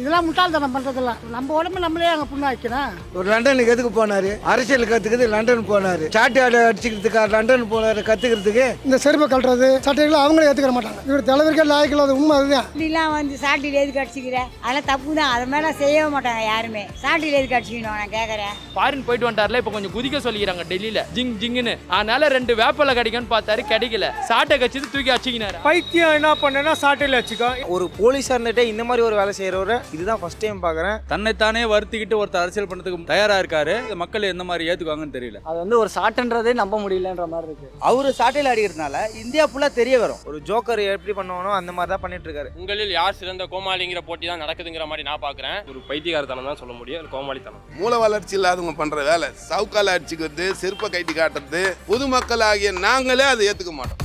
இதெல்லாம் முட்டாள்தனம் பண்றதெல்லாம். நம்ம உடம்பு நம்மளே அங்கே புண்ணா வைக்கணும் ஒரு லண்டனுக்கு எதுக்கு போனாரு? அரசியல் கத்துக்குது லண்டன் போனாரு. சாட்டி ஆடு அடிச்சுக்கிறதுக்கா லண்டன் போனாரு கத்துக்கிறதுக்கு? இந்த செருப்பை கட்டுறது சட்டைகளை அவங்களே ஏற்றுக்கிற மாட்டாங்க. இவர் தலைவருக்கே லாய்க்கு இல்லாத உண்மை அதுதான். இப்படிலாம் வந்து சாட்டியில் எதுக்கு அடிச்சுக்கிற? அதெல்லாம் தப்பு தான் அது மேலே செய்யவே மாட்டாங்க யாருமே. சாட்டியில் எதுக்கு அடிச்சுக்கணும் நான் கேட்குறேன் ஃபாரின் போயிட்டு வந்துட்டார்ல இப்போ கொஞ்சம் குதிக்க சொல்லிக்கிறாங்க டெல்லியில. ஜிங் ஜிங்குன்னு. அதனால ரெண்டு வேப்பலை கிடைக்கும்னு பார்த்தாரு கிடைக்கல. சாட்டை கட்சி தூக்கி அடிச்சிக்கினாரு. பைத்தியம் என்ன பண்ணேன்னா சாட்டையில் வச்சுக்கோ ஒரு போலீஸாக இருந்துட்டு இந்த மாதிரி ஒரு வேலை செய்கிறவரை இதுதான் ஃபர்ஸ்ட் டைம் பார்க்குறேன். தன்னைத்தானே வருத்திக்கிட்டு ஒருத்தர் அரசியல் பண்ணதுக்கு தயாரா இருக்காரு. மக்கள் எந்த மாதிரி ஏத்துக்குவாங்கன்னு தெரியல. அது வந்து ஒரு சாட்டுன்றதே நம்ப முடியலன்ற மாதிரி இருக்கு. அவர் சாட்டையில் அடிக்கிறதுனால இந்தியா ஃபுல்லாக தெரிய வரும். ஒரு ஜோக்கர் எப்படி பண்ணுவானோ அந்த மாதிரி தான் பண்ணிட்டு இருக்காரு. உங்களில் யார் சிறந்த கோமாளிங்கிற போட்டி தான் நடக்குதுங்கிற மாதிரி நான் பார்க்குறேன். ஒரு பைத்தியகாரத்தனம் தான் சொல்ல முடியும். ஒரு கோமாளித்தனம். மூல வளர்ச்சி இல்லாதவங்க பண்ற வேலை. சவுக்கால அடிச்சுக்கிறது செருப்பை கைட்டி காட்டுறது பொதுமக்கள் ஆகிய நாங்களே அதை ஏத்துக்க மாட்டோம்.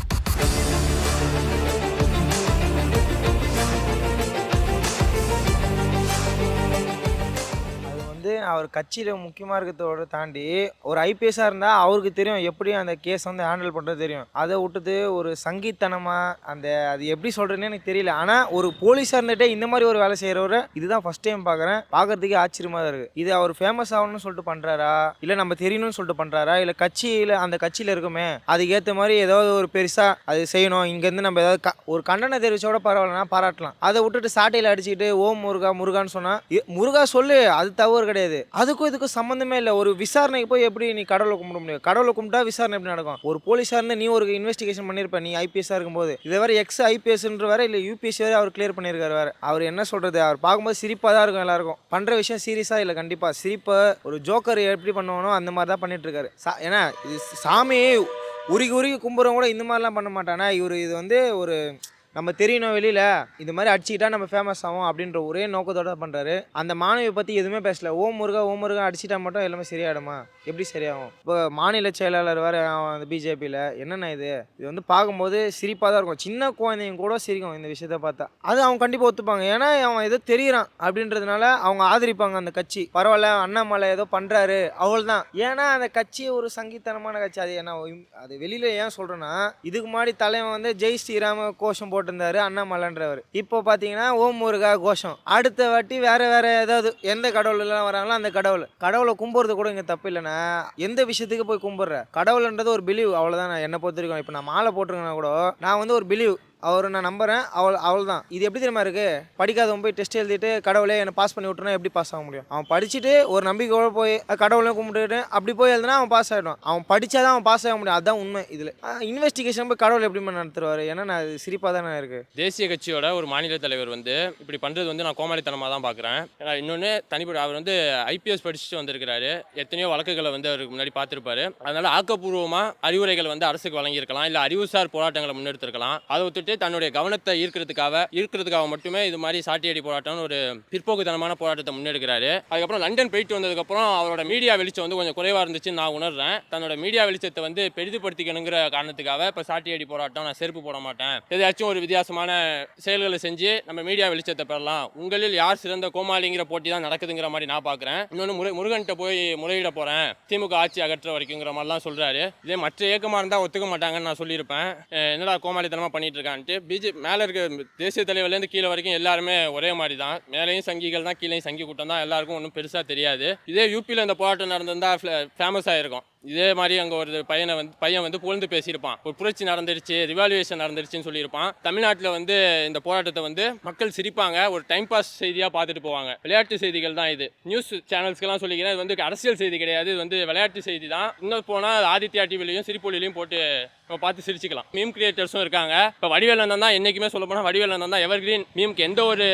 அவர் கட்சியில் முக்கியமாக இருக்கிறதோட தாண்டி ஒரு ஐபிஎஸ்ஸாக இருந்தால் அவருக்கு தெரியும் எப்படி அந்த கேஸ் வந்து ஹேண்டில் பண்ணுறது தெரியும். அதை விட்டுட்டு ஒரு சங்கீத்தனமாக அந்த அது எப்படி சொல்கிறேன்னு எனக்கு தெரியல. ஆனால் ஒரு போலீஸாக இருந்துகிட்டே இந்த மாதிரி ஒரு வேலை செய்கிறவரை இதுதான் ஃபஸ்ட் டைம் பார்க்குறேன் பார்க்குறதுக்கே ஆச்சரியமாக தான் இருக்குது இது அவர் ஃபேமஸ் ஆகணும்னு சொல்லிட்டு பண்ணுறாரா இல்லை நம்ம தெரியணும்னு சொல்லிட்டு பண்ணுறாரா இல்லை கட்சியில் அந்த கட்சியில் இருக்குமே அதுக்கேற்ற மாதிரி ஏதாவது ஒரு பெருசாக அது செய்யணும். இங்கேருந்து நம்ம ஏதாவது க ஒரு கண்டன தெரிவிச்சோட பரவாயில்லனா பாராட்டலாம். அதை விட்டுட்டு சாட்டையில் அடிச்சுக்கிட்டு ஓம் முருகா முருகான்னு சொன்னால் முருகா சொல்லு அது தவறு கிடையாது. அதுக்கும் இதுக்கும் சம்மந்தமே இல்லை. ஒரு விசாரணைக்கு போய் எப்படி நீ கடவுளை கும்பிட முடியும்? கடவுளை கும்பிட்டா விசாரணை எப்படி நடக்கும்? ஒரு போலீஸாக இருந்து நீ ஒரு இன்வெஸ்டிகேஷன் பண்ணியிருப்ப நீ ஐபிஎஸ்ஸாக இருக்கும்போது. இதை வேறு எக்ஸ் ஐபிஎஸ்ன்ற வேற இல்லை யூபிஎஸ்சி வரை அவர் கிளியர் பண்ணியிருக்காரு வேறு. அவர் என்ன சொல்கிறது அவர் பார்க்கும்போது சிரிப்பாக தான் இருக்கும் எல்லாருக்கும். பண்ணுற விஷயம் சீரியஸாக இல்லை கண்டிப்பாக சிரிப்பை ஒரு ஜோக்கர் எப்படி பண்ணுவானோ அந்த மாதிரி தான் பண்ணிட்டு இருக்காரு. சா ஏன்னா இது சாமியே உருகி உருகி கும்புறவங்க கூட இந்த மாதிரிலாம் பண்ண மாட்டானா? இவர் இது வந்து ஒரு நம்ம தெரியணும் வெளியில் இது மாதிரி அடிச்சுக்கிட்டா நம்ம ஃபேமஸ் ஆகும் அப்படின்ற ஒரே நோக்கத்தோட பண்ணுறாரு அந்த மாணவியை பற்றி எதுவுமே பேசல. ஓம் முருகா ஓம் முருகா அடிச்சிட்டா மட்டும் எல்லாமே சரியாயிடுமா? எப்படி சரியாகும்? இப்போ மாநில செயலாளர் வேறு அந்த பிஜேபியில் என்னென்ன இது? இது வந்து பார்க்கும்போது சிரிப்பாக தான் இருக்கும். சின்ன குழந்தைங்க கூட சிரிக்கும் இந்த விஷயத்த பார்த்தா. அது அவங்க கண்டிப்பாக ஒத்துப்பாங்க. ஏன்னா அவன் ஏதோ தெரியுறான் அப்படின்றதுனால அவங்க ஆதரிப்பாங்க அந்த கட்சி. பரவாயில்ல அண்ணாமலை ஏதோ பண்ணுறாரு அவள் தான் ஏன்னா அந்த கட்சி ஒரு சங்கீத்தனமான கட்சி. அது என்ன அது வெளியில் ஏன் சொல்கிறேன்னா இதுக்கு முன்னாடி தலைவன் வந்து ஜெய் ஸ்ரீராம கோஷம் போட்டிருந்தாரு அண்ணாமலைன்றவர். இப்போ பார்த்தீங்கன்னா ஓம் முருகா கோஷம். அடுத்த வாட்டி வேறு வேறு ஏதாவது எந்த கடவுள் எல்லாம் வராங்களோ அந்த கடவுள். கடவுளை கும்புறது கூட இங்கே தப்பு இல்லைன்னா எந்த விஷயத்துக்கு போய் கும்பிட்ற? கடவுள்ன்றது ஒரு பிலீவ் அவ்வளோதான் நான் என்னை பொறுத்த வரைக்கும் இப்போ நான் மாலை போட்டிருக்கேன்னா கூட நான் வந்து ஒரு பிலீவ் அவரை நான் நம்புகிறேன் அவள் அவள் தான் இது எப்படி தெரியுமா இருக்குது படிக்காதவன் போய் டெஸ்ட் எழுதிட்டு கடவுளே என்னை பாஸ் பண்ணி விட்டுனா எப்படி பாஸ் ஆக முடியும்? அவன் படிச்சுட்டு ஒரு நம்பிக்கையோட போய் கடவுளை கும்பிட்டுட்டு அப்படி போய் எழுதுனா அவன் பாஸ் ஆகிடும் அவன் படிச்சாதான் அவன் பாஸ் ஆக முடியும். அதுதான் உண்மை இதில். இன்வெஸ்டிகேஷன் போய் கடவுள் எப்படி நடத்துருவார் ஏன்னா நான் அது சிரிப்பாக தானே இருக்குது தேசிய கட்சியோட ஒரு மாநில தலைவர் வந்து இப்படி பண்ணுறது வந்து நான் கோமாளித்தனமாக தான் பார்க்குறேன் ஏன்னா இன்னொன்று தனிப்பட்ட அவர் வந்து ஐபிஎஸ் படிச்சுட்டு வந்திருக்கிறாரு. எத்தனையோ வழக்குகளை வந்து அவருக்கு முன்னாடி பார்த்துருப்பாரு. அதனால ஆக்கப்பூர்வமாக அறிவுரைகள் வந்து அரசுக்கு வழங்கியிருக்கலாம். இல்லை அறிவுசார் போராட்டங்களை முன்னெடுத்திருக்கலாம். அதை ஒத்துட்டு தன்னுடைய கவனத்தை ஈர்க்கிறதுக்காக ஈர்க்கிறதுக்காக மட்டுமே இது மாதிரி சாட்டியடி போராட்டம்னு ஒரு பிற்போக்குத்தனமான போராட்டத்தை முன்னெடுக்கிறாரு. அதுக்கப்புறம் லண்டன் போயிட்டு வந்ததுக்கப்புறம் அவரோட மீடியா வெளிச்சம் வந்து கொஞ்சம் குறைவாக இருந்துச்சுன்னு நான் உணர்றேன். தன்னோட மீடியா வெளிச்சத்தை வந்து பெரிதுபடுத்திக்கணுங்கிற காரணத்துக்காக இப்போ சாட்டியடி போராட்டம் நான் செருப்பு போட மாட்டேன். எதாச்சும் ஒரு வித்தியாசமான செயல்களை செஞ்சு நம்ம மீடியா வெளிச்சத்தை பெறலாம். உங்களில் யார் சிறந்த கோமாளிங்கிற போட்டி தான் நடக்குதுங்கிற மாதிரி நான் பார்க்குறேன் இன்னொன்று முரு முருகன்கிட்ட போய் முறையிட போகிறேன் திமுக ஆட்சி அகற்ற வரைக்குங்கிற மாதிரிலாம் சொல்கிறாரு இதே மற்ற இயக்கமாக இருந்தால் ஒத்துக்க மாட்டாங்கன்னு நான் சொல்லியிருப்பேன். என்னடா கோமாளித்தனமாக பண்ணிட்டு இருக்கான்ட்டு பிஜேபி மேலே இருக்க தேசிய தலைவர்லேருந்து கீழே வரைக்கும் எல்லாருமே ஒரே மாதிரி தான் மேலேயும் சங்கிகள் தான் கீழேயும் சங்கி கூட்டம் தான். எல்லாருக்கும் ஒன்றும் பெருசாக தெரியாது. இதே யூபியில் இந்த போராட்டம் நடந்திருந்தால் ஃபேமஸ் ஆகிருக்கும் இதே மாதிரி அங்கே ஒரு பையனை வந்து பையன் வந்து புகழ்ந்து பேசியிருப்பான். ஒரு புரட்சி நடந்துருச்சு ரிவால்யூஷன் நடந்துருச்சுன்னு சொல்லியிருப்பான். தமிழ்நாட்டில் வந்து இந்த போராட்டத்தை வந்து மக்கள் சிரிப்பாங்க. ஒரு டைம் பாஸ் செய்தியாக பார்த்துட்டு போவாங்க. விளையாட்டு செய்திகள் தான் இது. நியூஸ் சேனல்ஸ்க்கெல்லாம் சொல்லிக்கிறேன். இது வந்து அரசியல் செய்தி கிடையாது. இது வந்து விளையாட்டு செய்தி தான். இன்னும் போனால் ஆதித்யா டிவிலையும் சிரிப்பொலிலையும் போட்டு நம்ம பார்த்து சிரிச்சுக்கலாம். மீம் கிரியேட்டர்ஸும் இருக்காங்க. இப்போ வடிவேலன் தான் என்றைக்குமே சொல்ல போனால் வடிவேலன் தான் எவர் கிரீன் மீம்க்கு எந்த ஒரு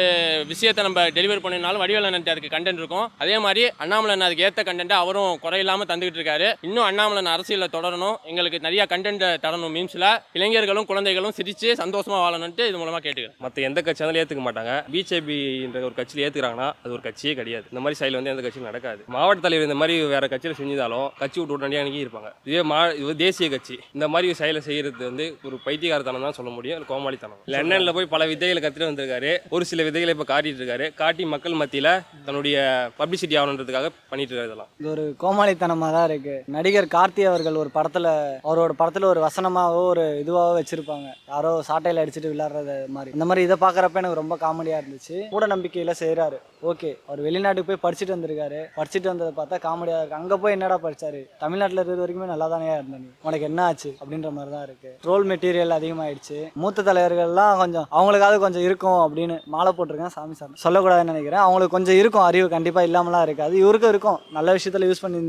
விஷயத்தை நம்ம டெலிவர் பண்ணினாலும் வடிவேலன் அதுக்கு கண்டென்ட் இருக்கும். அதே மாதிரி அண்ணாமலை அதுக்கு ஏற்ற கண்டென்ட்டை அவரும் குறையில்லாமல் தந்துக்கிட்டு இருக்காரு. இன்னும் அண்ணாமலன் அரசியலில் தொடரணும். எங்களுக்கு நிறைய கண்டென்ட் தரணும் மீம்ஸில் இளைஞர்களும் குழந்தைகளும் சிரித்து சந்தோஷமாக வாழணும்ட்டு இது மூலமாக கேட்டுக்கிறேன். மற்ற எந்த கட்சியாலும் ஏற்றுக்க மாட்டாங்க. பிஜேபின்ற ஒரு கட்சியில் ஏற்றுக்கிறாங்கன்னா அது ஒரு கட்சியே கிடையாது. இந்த மாதிரி செயல் வந்து எந்த கட்சியும் நடக்காது. மாவட்ட தலைவர் இந்த மாதிரி வேற கட்சியில் செஞ்சிருந்தாலும் கட்சி விட்டு உடனடியாக அணுகி இருப்பாங்க. இதே மா இது தேசிய கட்சி. இந்த மாதிரி செயலை செய்யறது வந்து ஒரு பைத்தியகாரத்தனம் தான் சொல்ல முடியும். ஒரு கோமாளித்தனம். லண்டனில் போய் பல விதைகளை கற்றுட்டு வந்திருக்காரு. ஒரு சில விதைகளை இப்போ காட்டிட்டு இருக்காரு. காட்டி மக்கள் மத்தியில் தன்னுடைய பப்ளிசிட்டி ஆகணுன்றதுக்காக பண்ணிட்டு இருக்காரு இதெல்லாம். இது ஒரு கோமாளித்தனமாக தான் இருக்கு நடிகர் கார்த்தி அவர்கள் ஒரு படத்தில் அவரோட படத்தில் ஒரு வசனமாகவோ ஒரு இதுவாகவோ வச்சுருப்பாங்க. யாரோ சாட்டையில் அடிச்சுட்டு விளையாடுறது மாதிரி. இந்த மாதிரி இதை பார்க்குறப்ப எனக்கு ரொம்ப காமெடியாக இருந்துச்சு. கூட நம்பிக்கையில் செய்கிறாரு ஓகே அவர் வெளிநாட்டுக்கு போய் படிச்சுட்டு வந்திருக்காரு. படிச்சுட்டு வந்ததை பார்த்தா காமெடியாக இருக்குது அங்கே போய் என்னடா படித்தாரு தமிழ்நாட்டில் இருக்கிற வரைக்குமே நல்லா தானே இருந்தேன். உனக்கு என்ன ஆச்சு? அப்படின்ற மாதிரி தான் இருக்குது ட்ரோல் மெட்டீரியல் அதிகமாகிடுச்சு மூத்த தலைவர்கள்லாம் கொஞ்சம் அவங்களுக்காவது கொஞ்சம் இருக்கும் அப்படின்னு மாலை போட்டிருக்கேன் சாமி சார் சொல்லக்கூடாதுன்னு நினைக்கிறேன். அவங்களுக்கு கொஞ்சம் இருக்கும். அறிவு கண்டிப்பாக இல்லாமலாம் இருக்காது. இவருக்கும் இருக்கும். நல்ல விஷயத்தில் யூஸ் பண்ணி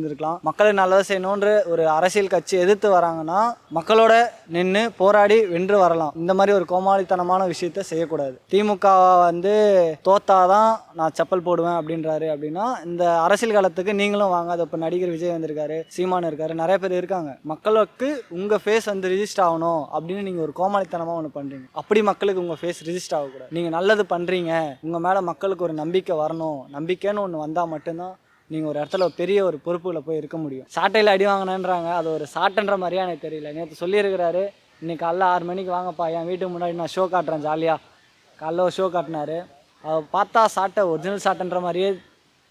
மக்களுக்கு மக்களுக்கு செய்யணும். வேணுன்ற ஒரு அரசியல் கட்சி எதிர்த்து வராங்கன்னா மக்களோட நின்று போராடி வென்று வரலாம். இந்த மாதிரி ஒரு கோமாளித்தனமான விஷயத்த செய்யக்கூடாது. திமுக வந்து தோத்தாதான் நான் செப்பல் போடுவேன் அப்படின்றாரு அப்படின்னா இந்த அரசியல் காலத்துக்கு நீங்களும் வாங்க. அது இப்போ நடிகர் விஜய் வந்திருக்காரு சீமான் இருக்காரு நிறைய பேர் இருக்காங்க. மக்களுக்கு உங்கள் ஃபேஸ் வந்து ரிஜிஸ்டர் ஆகணும் அப்படின்னு நீங்கள் ஒரு கோமாளித்தனமாக ஒன்று பண்ணுறீங்க அப்படி மக்களுக்கு உங்கள் ஃபேஸ் ரிஜிஸ்டர் ஆகக்கூடாது. நீங்கள் நல்லது பண்ணுறீங்க உங்கள் மேலே மக்களுக்கு ஒரு நம்பிக்கை வரணும். நம்பிக்கைன்னு ஒன்று வந்தால் மட்டும்தான் நீங்கள் ஒரு இடத்துல ஒரு பெரிய ஒரு பொறுப்புல போய் இருக்க முடியும். சாட்டையில் அடி வாங்கினேன்றாங்க. அது ஒரு சாட்டுன்ற மாதிரியே எனக்கு தெரியல. நேற்று சொல்லியிருக்கிறாரு இன்றைக்கி காலைல ஆறு மணிக்கு வாங்கப்பா. என் வீட்டுக்கு முன்னாடி நான் ஷோ காட்டுறேன் ஜாலியாக காலைல ஒரு ஷோ காட்டினார். அவர் பார்த்தா சாட்டை ஒரிஜினல் சாட்டைன்ற மாதிரியே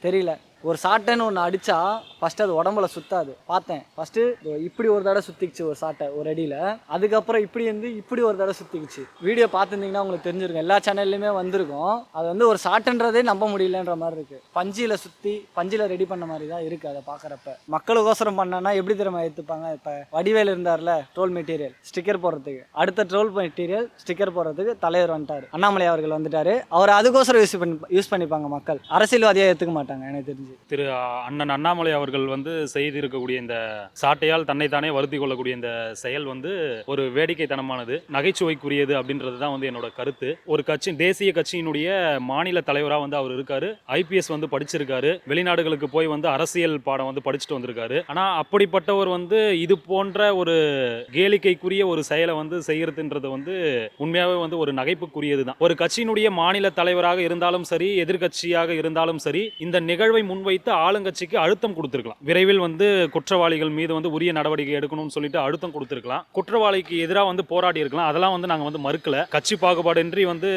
தெரியல. ஒரு சாட்டைன்னு ஒன்று அடித்தா ஃபஸ்ட்டு அது உடம்புல சுத்தாது. பார்த்தேன். ஃபஸ்ட்டு இப்படி ஒரு தடவை சுற்றிக்குச்சு ஒரு சாட்டை ஒரு அடியில். அதுக்கப்புறம் இப்படி வந்து இப்படி ஒரு தடவை சுற்றிக்குச்சு வீடியோ பார்த்துருந்தீங்கன்னா உங்களுக்கு தெரிஞ்சிருக்கும். எல்லா சேனல்லையுமே வந்திருக்கும். அது வந்து ஒரு சாட்டுன்றதே நம்ப முடியலன்ற மாதிரி இருக்குது பஞ்சியில் சுற்றி பஞ்சியில் ரெடி பண்ண மாதிரி தான் இருக்குது அதை பார்க்குறப்ப. மக்களுக்கோசரம் பண்ணனா எப்படி திறமை ஏற்றுப்பாங்க இப்போ வடிவேல் இருந்தார்ல ட்ரோல் மெட்டீரியல் ஸ்டிக்கர் போடுறதுக்கு. அடுத்த ட்ரோல் மெட்டீரியல் ஸ்டிக்கர் போடுறதுக்கு தலைவர் வந்துட்டார். அண்ணாமலை அவர்கள் வந்துட்டார். அவர் அதுக்கோசரம் யூஸ் பண்ணி யூஸ் பண்ணிப்பாங்க மக்கள். அரசியல்வாதியாக ஏற்றுக்க மாட்டாங்க எனக்கு தெரிஞ்சு. திரு அண்ணன் அண்ணாமலை அவர்கள் வந்து செய்திருக்கக்கூடிய இந்த சாட்டையால் தன்னைத்தானே வருத்தி கொள்ளக்கூடிய இந்த செயல் வந்து ஒரு வேடிக்கைத்தனமானது நகைச்சுவைக்குரியது அப்படின்றது தான் வந்து என்னோட கருத்து. ஒரு கட்சி தேசிய கட்சியினுடைய மாநில தலைவராக வந்து அவர் இருக்காரு. ஐபிஎஸ் வந்து படிச்சிருக்காரு. வெளிநாடுகளுக்கு போய் வந்து அரசியல் பாடம் வந்து படிச்சுட்டு வந்திருக்காரு. ஆனால் அப்படிப்பட்டவர் வந்து இது போன்ற ஒரு கேளிக்கைக்குரிய ஒரு செயலை வந்து செய்யறதுன்றது வந்து உண்மையாகவே வந்து ஒரு நகைப்புக்குரியது தான் ஒரு கட்சியினுடைய மாநில தலைவராக இருந்தாலும் சரி எதிர்க்கட்சியாக இருந்தாலும் சரி இந்த நிகழ்வை முன் முன்வைத்து ஆளுங்கட்சிக்கு அழுத்தம் கொடுத்துருக்கலாம். விரைவில் வந்து குற்றவாளிகள் மீது வந்து உரிய நடவடிக்கை எடுக்கணும்னு சொல்லிட்டு அழுத்தம் கொடுத்துருக்கலாம். குற்றவாளிக்கு எதிராக வந்து போராடி இருக்கலாம். அதெல்லாம் வந்து நாங்கள் வந்து மறுக்கல. கட்சி பாகுபாடின்றி வந்து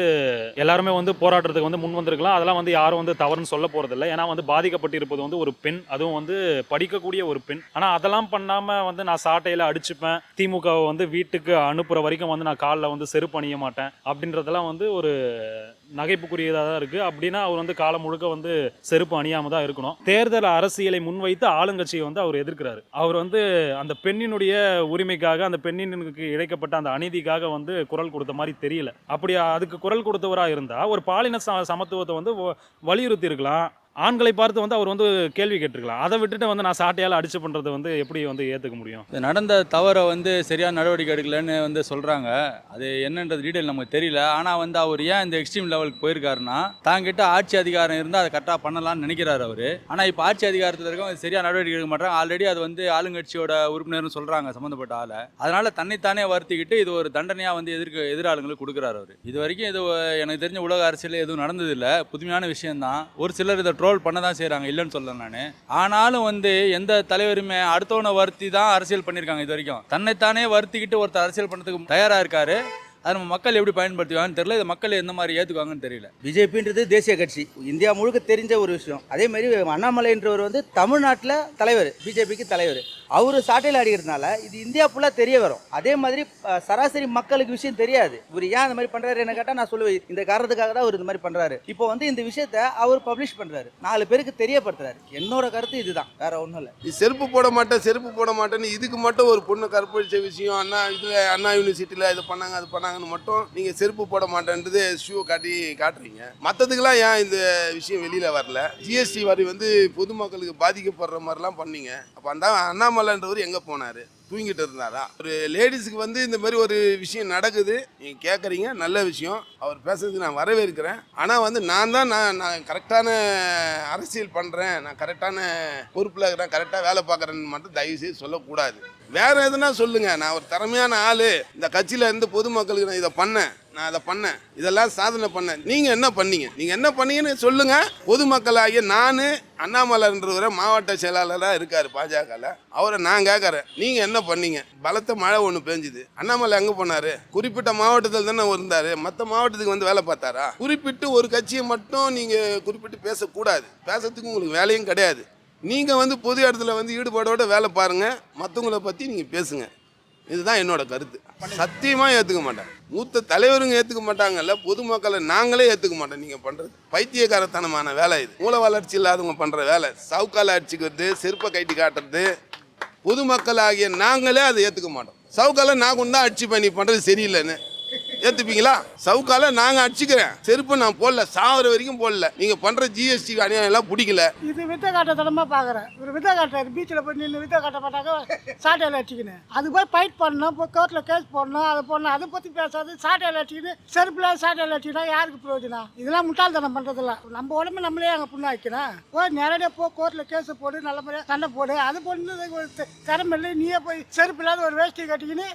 எல்லாருமே வந்து போராடுறதுக்கு வந்து முன் வந்திருக்கலாம். அதெல்லாம் வந்து யாரும் வந்து தவறுன்னு சொல்ல போகிறதில்ல ஏன்னா வந்து பாதிக்கப்பட்டிருப்பது வந்து ஒரு பெண். அதுவும் வந்து படிக்கக்கூடிய ஒரு பெண். ஆனால் அதெல்லாம் பண்ணாமல் வந்து நான் சாட்டையில் அடிச்சுப்பேன். திமுகவை வந்து வீட்டுக்கு அனுப்புகிற வரைக்கும் வந்து நான் காலில் வந்து செருப்பு அணிய மாட்டேன். அப்படின்றதெல்லாம் வந்து ஒரு நகைப்புக்குரியதாக தான் இருக்குது அப்படின்னா அவர் வந்து காலம் முழுக்க வந்து செருப்பு அணியாமல் தான் இருக்கணும். தேர்தல் அரசியலை முன்வைத்து ஆளுங்கட்சியை வந்து அவர் எதிர்க்கிறாரு. அவர் வந்து அந்த பெண்ணினுடைய உரிமைக்காக அந்த பெண்ணினுக்கு இழைக்கப்பட்ட அந்த அநீதிக்காக வந்து குரல் கொடுத்த மாதிரி தெரியல. அப்படி அதுக்கு குரல் கொடுத்தவராக இருந்தால் ஒரு பாலின ச சமத்துவத்தை வந்து வ- வலியுறுத்தி இருக்கலாம் ஆண்களை பார்த்து வந்து அவர் வந்து கேள்வி கேட்டிருக்கலாம். அதை விட்டுட்டு வந்து நான் சாட்டையால் அடிச்சு பண்ணுறது வந்து எப்படி வந்து ஏற்றுக்க முடியும்? இது நடந்த தவறை வந்து சரியான நடவடிக்கை எடுக்கலன்னு வந்து சொல்கிறாங்க அது என்னன்றது டீட்டெயில் நமக்கு தெரியல. ஆனால் வந்து அவர் ஏன் இந்த எக்ஸ்ட்ரீம் லெவலுக்கு போயிருக்காருன்னா தாங்கிட்ட ஆட்சி அதிகாரம் இருந்தால் அதை கரெக்டாக பண்ணலாம்னு நினைக்கிறார் அவர். ஆனால் இப்போ ஆட்சி அதிகாரத்தில் இருக்கவங்க சரியாக நடவடிக்கை எடுக்க மாட்டாங்க ஆல்ரெடி அது வந்து ஆளுங்கட்சியோட உறுப்பினர்னு சொல்கிறாங்க சம்மந்தப்பட்ட ஆளை. அதனால் தன்னைத்தானே வருத்திக்கிட்டு இது ஒரு தண்டனையாக வந்து எதிர்க்க எதிராளுங்களுக்கு கொடுக்குறாரு அவர். இது வரைக்கும் இது எனக்கு தெரிஞ்ச உலக அரசியல் எதுவும் நடந்ததில்லை. புதுமையான விஷயம்தான். ஒரு சிலர் இதை ட்ரோல் பண்ண தான் செய்கிறாங்க இல்லைன்னு சொல்ல நான். ஆனாலும் வந்து எந்த தலைவருமே அடுத்தவனை வருத்தி தான் அரசியல் பண்ணியிருக்காங்க இது வரைக்கும். தன்னைத்தானே வருத்திக்கிட்டு ஒருத்தர் அரசியல் பண்ணுறதுக்கு தயாராக இருக்காரு. அது நம்ம மக்கள் எப்படி பயன்படுத்துவாங்கன்னு தெரியல. இதை மக்கள் எந்த மாதிரி ஏற்றுக்குவாங்கன்னு தெரியல. பிஜேபின்றது தேசிய கட்சி. இந்தியா முழுக்க தெரிஞ்ச ஒரு விஷயம். அதே மாதிரி அண்ணாமலைன்றவர் வந்து தமிழ்நாட்டில் தலைவர் பிஜேபிக்கு தலைவர். அவர் சாட்டையில் அடிக்கிறதுனால இது இந்தியா ஃபுல்லாக தெரிய வரும். அதே மாதிரி சராசரி மக்களுக்கு விஷயம் தெரியாது. இவர் ஏன் அந்த மாதிரி பண்ணுறாரு என்ன கேட்டால் நான் சொல்லுவேன் இந்த காரணத்துக்காக தான் அவர் இந்த மாதிரி பண்ணுறாரு இப்போ வந்து இந்த விஷயத்த அவர் பப்ளிஷ் பண்ணுறாரு நாலு பேருக்கு தெரியப்படுத்துறாரு. என்னோட கருத்து இதுதான். வேற ஒன்றும் இல்லை. நீ செருப்பு போட மாட்டேன் செருப்பு போட மாட்டேன்னு இதுக்கு மட்டும் ஒரு பொண்ணு கற்பழிச்ச விஷயம் அண்ணா இதில் அண்ணா யூனிவர்சிட்டியில் இது பண்ணாங்க அது பண்ணாங்கன்னு மட்டும் நீங்கள் செருப்பு போட மாட்டேன்றது ஷூ காட்டி காட்டுறீங்க. மற்றதுக்கெல்லாம் ஏன் இந்த விஷயம் வெளியில் வரல? ஜிஎஸ்டி வரி வந்து பொதுமக்களுக்கு பாதிக்கப்படுற மாதிரிலாம் பண்ணீங்க. அந்த அண்ணாமலைன்றவர் எங்கே போனார்? தூங்கிட்டு இருந்தாரா? ஒரு லேடிஸுக்கு வந்து இந்த மாதிரி ஒரு விஷயம் நடக்குது. நீங்கள் கேட்குறீங்க நல்ல விஷயம். அவர் பேசுறதுக்கு நான் வரவேற்கிறேன். ஆனால் வந்து நான் தான் நான் நான் கரெக்டான அரசியல் பண்ணுறேன் நான் கரெக்டான பொறுப்பில் இருக்கிறேன். கரெக்டாக வேலை பார்க்குறேன்னு மட்டும் தயவுசெய்து சொல்லக்கூடாது. வேறு எதுனா சொல்லுங்கள் நான் ஒரு திறமையான ஆள். இந்த கட்சியில் இருந்து பொதுமக்களுக்கு நான் இதை பண்ணேன். நான் அதை பண்ணேன். இதெல்லாம் சாதனை பண்ணேன். நீங்கள் என்ன பண்ணீங்க? நீங்கள் என்ன பண்ணீங்கன்னு சொல்லுங்கள் பொதுமக்களாகிய நான் அண்ணாமலைன்றவரை மாவட்ட செயலாளராக இருக்கார் பாஜகவில் அவரை நான் கேட்குறேன் நீங்கள் என்ன பண்ணீங்க? பலத்த மழை ஒன்று பெஞ்சுது. அண்ணாமலை எங்கே போனார்? குறிப்பிட்ட மாவட்டத்தில் தானே இருந்தார். மற்ற மாவட்டத்துக்கு வந்து வேலை பார்த்தாரா? குறிப்பிட்டு ஒரு கட்சியை மட்டும் நீங்கள் குறிப்பிட்டு பேசக்கூடாது. பேசுறதுக்கு உங்களுக்கு வேலையும் கிடையாது. நீங்கள் வந்து பொது இடத்துல வந்து ஈடுபாடோடு வேலை பாருங்கள் மற்றவங்கள பற்றி நீங்கள் பேசுங்க. இதுதான் என்னோட கருத்து. சத்தியமாக ஏற்றுக்க மாட்டேன் மூத்த தலைவருங்க ஏற்றுக்க மாட்டாங்கல்ல பொதுமக்களை நாங்களே ஏற்றுக்க மாட்டோம். நீங்கள் பண்ணுறது பைத்தியக்காரத்தனமான வேலை இது. மூல வளர்ச்சி இல்லாதவங்க பண்ணுற வேலை. சவுக்கால அடிச்சுக்கிறது செருப்பை கைட்டி காட்டுறது. பொதுமக்கள் ஆகிய நாங்களே அதை ஏற்றுக்க மாட்டோம். சவுக்கால நான் தான் அடிச்சு பண்ணி பண்ணுறது சரியில்லைன்னு. ஏற்றுப்பீங்களா சவுக்கால நாங்கள் அடிச்சுக்கிறேன். செருப்பு நான் போடல சாவர வரைக்கும் போடல. நீங்கள் பண்ணுற ஜிஎஸ்டி அநியாயம் எல்லாம் பிடிக்கல. இது வித்த காட்டத்தனமாக பார்க்குறேன் ஒரு வித்த காட்டுறாரு. பீச்சில் போய் நின்று வித்த காட்ட மாட்டாங்க. சாட்டையில் அடிச்சுக்கினேன். அது போய் ஃபைட் பண்ணணும் போய் கோர்ட்டில் கேஸ் போடணும் அதை போடணும் அதை பற்றி பேசாது. சாட்டையில அடிச்சுக்கிட்டு செருப்புல சாட்டையில அடிச்சுக்கிட்டா யாருக்கு பிரயோஜனம்? இதெல்லாம் முட்டாள்தனம் பண்ணுறதில்ல நம்ம உடம்பு நம்மளே அங்கே புண்ணா வைக்கணும் போய் நேரடியாக போ கோர்ட்டில் கேஸ் போடு நல்ல முறையாக சண்டை போடு. அது போட்டு ஒரு திறமை இல்லை. நீயே போய் செருப்பு இல்லாத ஒரு வேஷ்டி கட்டிக்கின்னு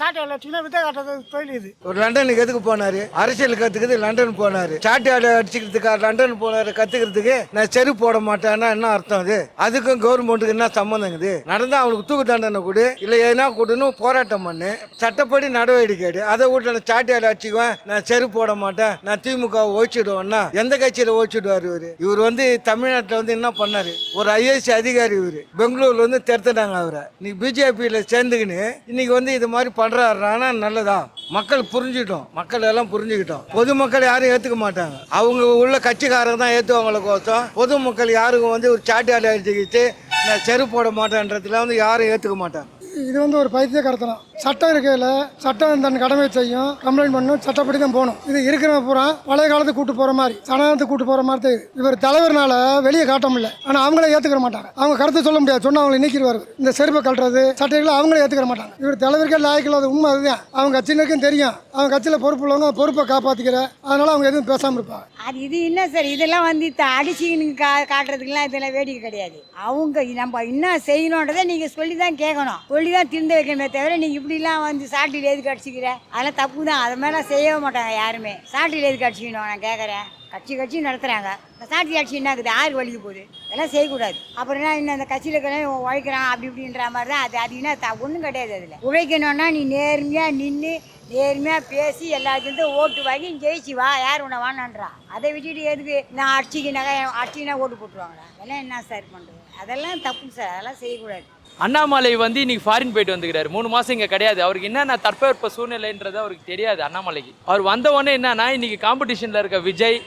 சாட்டையில அடிச்சுக்கினா வித்த காட்டுறது தொழில் இது. லண்டனுக்கு எதுக்கு போனாரு? அரசியல் கத்துக்கிறது லண்டன் போனாரு. சாட்டியாடு அடிச்சுக்கிறதுக்காக லண்டன் போனாரு கத்துக்கிறதுக்கு? நான் செருப்பு போட மாட்டேன்னா என்ன அர்த்தம் அது? அதுக்கும் கவர்மெண்ட்டுக்கு என்ன சம்மந்தங்குது நடந்தா அவனுக்கு தூக்கு தண்டனை கொடு. இல்ல எதுனா கொடுன்னு போராட்டம் பண்ணு. சட்டப்படி நடவடிக்கை எடு அதை விட்டு நான் சாட்டியாடு அடிச்சுக்குவேன். நான் செருப்பு போட மாட்டேன். நான் திமுக ஓச்சிடுவேன்னா எந்த கட்சியில ஓச்சிடுவாரு இவரு? இவர் வந்து தமிழ்நாட்டில் வந்து என்ன பண்ணாரு? ஒரு ஐஏஎஸ் அதிகாரி இவரு. பெங்களூர்ல வந்து தெருத்துட்டாங்க அவரை. இன்னைக்கு பிஜேபியில் சேர்ந்துக்கின்னு இன்னைக்கு வந்து இது மாதிரி பண்றாருனா நல்லதா? மக்கள் புரிஞ்சுக்கிட்டோம். மக்கள் எல்லாம் புரிஞ்சுக்கிட்டோம். பொதுமக்கள் யாரும் ஏற்றுக்க மாட்டாங்க. அவங்க உள்ள கட்சிக்காரங்க தான் ஏத்துவாங்கள கோசம் பொதுமக்கள் யாருக்கும் வந்து ஒரு சாட்டியாடு அடிச்சுக்கிட்டு நான் செருப்பு போட மாட்டேன்றதுல வந்து யாரும் ஏற்றுக்க மாட்டாங்க. இது வந்து ஒரு பைத்தியக்காரத்தனம். சட்டம் இருக்கையில் சட்டம் தன் கடமை செய்யும் கம்ப்ளைண்ட் பண்ணும் சட்டப்படி தான் போகணும். இது இருக்கிற பூரா பழைய காலத்துக்கு கூட்டு போகிற மாதிரி சனாதனத்துக்கு கூட்டு போகிற மாதிரி தெரியுது. இவர் தலைவர்னால வெளியே காட்ட முடியல. ஆனால் அவங்களே ஏற்றுக்கிற மாட்டாங்க. அவங்க கருத்து சொல்ல முடியாது. சொன்னால் அவங்களை நீக்கிடுவார். இந்த செருப்பை கட்டுறது சட்டைகளை அவங்களே ஏற்றுக்கிற மாட்டாங்க. இவர் தலைவருக்கே லாய்க்கில்லாத உண்மை அதுதான். அவங்க கட்சியினருக்கும் தெரியும். அவங்க கட்சியில் பொறுப்பு உள்ளவங்க பொறுப்பை காப்பாற்றிக்கிற அதனால அவங்க எதுவும் பேசாமல் இருப்பாங்க. அது இது என்ன சார்? இதெல்லாம் வந்து த- அடிச்சுக்கின்னு கா காட்டுறதுக்கெல்லாம் இதெல்லாம் வேடிக்கை கிடையாது. அவங்க நம்ம என்ன செய்யணுன்றதை நீங்கள் சொல்லி தான் கேட்கணும். சொல்லி தான் திருந்த வைக்கணுமே தவிர நீங்கள் இப்படிலாம் வந்து சாட்டில் எதுக்கு கடிச்சிக்கிற அதெல்லாம் தப்பு தான் அது மாதிரிலாம் செய்யவே மாட்டாங்க யாருமே. சாட்டில் எதுக்கு அடிச்சுக்கணும்? நான் கேட்குறேன் கட்சி கட்சி நடத்துகிறாங்க இந்த சாட்டி அடிச்சு என்ன ஆகுது? யாருக்கு வலிக்கு போகுது. இதெல்லாம் செய்யக்கூடாது. அப்புறம் என்ன இன்னும் அந்த கட்சியில் இருக்கிற உழைக்கிறான் அப்படி இப்படின்ற மாதிரி தான் அது அது த ஒன்றும் கிடையாது அதில். உழைக்கணும்னா நீ நேர்மையாக நின்று நேர்மையாக பேசி எல்லாத்துக்கும் ஓட்டு வாங்கி ஜெயிச்சு வா. யார் உன்னை வானான்றா அதை விட்டுட்டு எதுக்கு? நான் அடிச்சிக்கினாக்கா அடிச்சிக்கினா ஓட்டு போட்டுருவாங்களா? அதெல்லாம் என்ன சார் பண்ணுறது அதெல்லாம் தப்பு சார். அதெல்லாம் செய்யக்கூடாது. அண்ணாமலை வந்து இன்னைக்கு ஃபாரின் போயிட்டு வந்துக்கிறாரு. மூணு மாசம் இங்க கிடையாது. அவருக்கு என்னென்ன தட்பவெப்ப சூழ்நிலைன்றது அவருக்கு தெரியாது அண்ணாமலைக்கு. அவர் வந்த உடனே என்னன்னா இன்னைக்கு காம்படிஷன்ல இருக்க விஜய்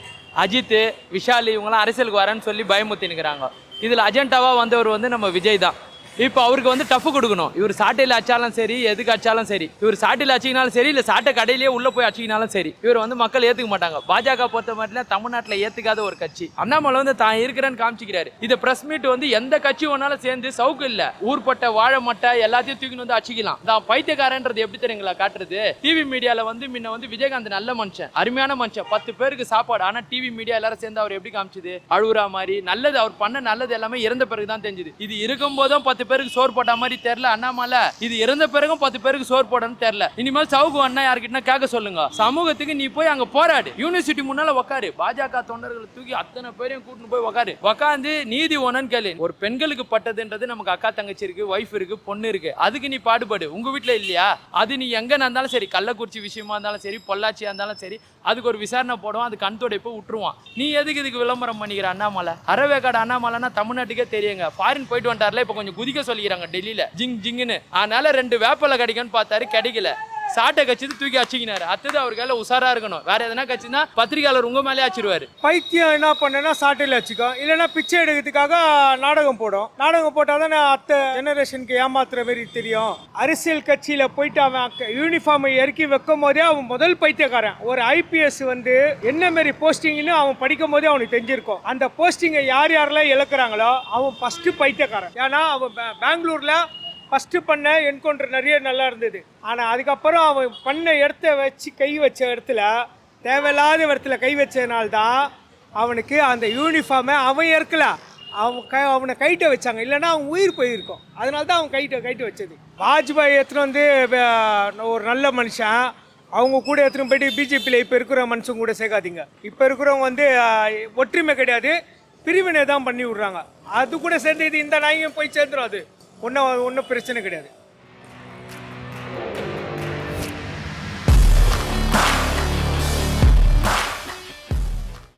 அஜித் விஷால் இவங்களாம் அரசியலுக்கு வரேன்னு சொல்லி பயமுத்தினுக்கிறாங்க இதுல அஜெண்டாவா வந்தவர் வந்து நம்ம விஜய் தான். இப்போ அவருக்கு வந்து டஃப் கொடுக்கணும். இவர் சாட்டையில் அச்சாலும் சரி எதுக்கு அச்சாலும் சரி. இவர் சாட்டையில் அச்சிக்கினாலும் சரி இல்லை சாட்டை கடையிலேயே உள்ளே போய் அச்சிக்கினாலும் சரி. இவர் வந்து மக்கள் ஏற்றுக்க மாட்டாங்க. பாஜக பொறுத்த மட்டும் தமிழ்நாட்டில் ஏற்றுக்காத ஒரு கட்சி. அண்ணாமலை வந்து தான் இருக்கிறேன்னு காமிச்சிக்கிறாரு. இதை ப்ரெஸ் மீட் வந்து எந்த கட்சி வேணாலும் சேர்ந்து சவுக்கு இல்லை. ஊர்பட்ட வாழை மட்டை எல்லாத்தையும் தூக்கின்னு வந்து அச்சிக்கலாம் தான் பைத்தியக்காரன்றது எப்படி தெரியுங்களா காட்டுறது? டிவி மீடியாவில் வந்து முன்ன வந்து விஜயகாந்த் நல்ல மனுஷன் அருமையான மனுஷன். பத்து பேருக்கு சாப்பாடு. ஆனால் டிவி மீடியா எல்லாரும் சேர்ந்து அவர் எப்படி காமிச்சது? அழுகுறா மாதிரி. நல்லது அவர் பண்ண நல்லது எல்லாமே இறந்த பிறகு தான் தெரிஞ்சுது. இது இருக்கும் போதும் பத்து பேருக்கு சோறு போட்ட மாதிரி தெரியல அண்ணாமலை. இது இறந்த பிறகும் பத்து பேருக்கு சோறு போடணும்னு தெரியல. இனிமேல் சவுக்கு அண்ணா யாருக்கிட்ட கேட்க சொல்லுங்க. சமூகத்துக்கு நீ போய் அங்க போராடு. யூனிவர்சிட்டி முன்னால உக்காரு. பாஜக தொண்டர்களை தூக்கி அத்தனை பேரையும் கூட்டிட்டு போய் உக்காரு. உக்காந்து நீதி ஒன்னு கேளு. ஒரு பெண்களுக்கு பட்டதுன்றது நமக்கு அக்கா தங்கச்சி இருக்கு ஒய்ஃப் இருக்கு பொண்ணு இருக்கு. அதுக்கு நீ பாடுபாடு. உங்க வீட்டுல இல்லையா? அது நீ எங்க இருந்தாலும் சரி கள்ளக்குறிச்சி விஷயமா இருந்தாலும் சரி பொள்ளாச்சியா இருந்தாலும் சரி அதுக்கு ஒரு விசாரணை போடுவான் அது கண் துடைப்பு விட்டுருவான் நீ எதுக்கு இதுக்கு விளம்பரம் பண்ணிக்கிற அண்ணாமலை? அறவேக்காடு அண்ணாமலைன்னா தமிழ்நாட்டுக்கே தெரியுங்க. ஃபாரின் போயிட்டு வந்துட்டார்ல இப்போ கொஞ்சம் குதிக்க சொல்லிக்கிறாங்க டெல்லியில். ஜிங் ஜிங்குன்னு. அதனால ரெண்டு வேப்பலை கிடைக்கும்னு பார்த்தாரு கிடைக்கல. சாட்டை கட்சி தூக்கி அடிச்சிக்கினாரு. அத்தது அவர் கையில உஷாரா இருக்கணும். வேற எதனா கட்சினா பத்திரிகையாளர் உங்க மேலே அச்சிருவாரு பைத்தியம் என்ன பண்ணேன்னா சாட்டையில் வச்சுக்கோ இல்லைன்னா பிச்சை எடுக்கிறதுக்காக நாடகம் போடும். நாடகம் போட்டால் தான் அத்தை ஜெனரேஷனுக்கு ஏமாத்துற மாதிரி தெரியும். அரசியல் கட்சியில் போயிட்டு அவன் யூனிஃபார்மை இறக்கி வைக்கும் போதே அவன் முதல் பைத்தியக்காரன். ஒரு ஐபிஎஸ் வந்து என்ன மாரி போஸ்டிங்னு அவன் படிக்கும் போதே அவனுக்கு தெரிஞ்சிருக்கும். அந்த போஸ்டிங்கை யார் யாரெல்லாம் இழக்கிறாங்களோ அவன் ஃபஸ்ட்டு பைத்தியக்காரன். ஏன்னா அவன் பெ- பெங்களூர்ல ஃபஸ்ட்டு பண்ண என்கவுண்டர் நிறைய நல்லா இருந்தது. ஆனால் அதுக்கப்புறம் அவன் பண்ண இடத்த வச்சு கை வச்ச இடத்துல தேவையில்லாத இடத்துல கை வச்சதுனால தான் அவனுக்கு அந்த யூனிஃபார்மை அவன் இறக்கல அவன் க அவனை கைட்ட வச்சாங்க. இல்லைன்னா அவன் உயிர் போயிருக்கும். அதனால தான் அவன் கைட்ட கைட்டு வச்சது. வாஜ்பாய் எடுத்துன்னு வந்து ஒரு நல்ல மனுஷன். அவங்க கூட எடுத்துன்னு போயிட்டு பிஜேபியில் இப்போ இருக்கிற மனுஷங்க கூட சேர்க்காதீங்க. இப்போ இருக்கிறவங்க வந்து ஒற்றுமை கிடையாது. பிரிவினை தான் பண்ணி விட்றாங்க. அது கூட சேர்ந்து இது இந்த நாயும் போய் சேர்ந்துடும் அது. ஒன்றும் ஒன்றும் பிரச்சனை கிடையாது.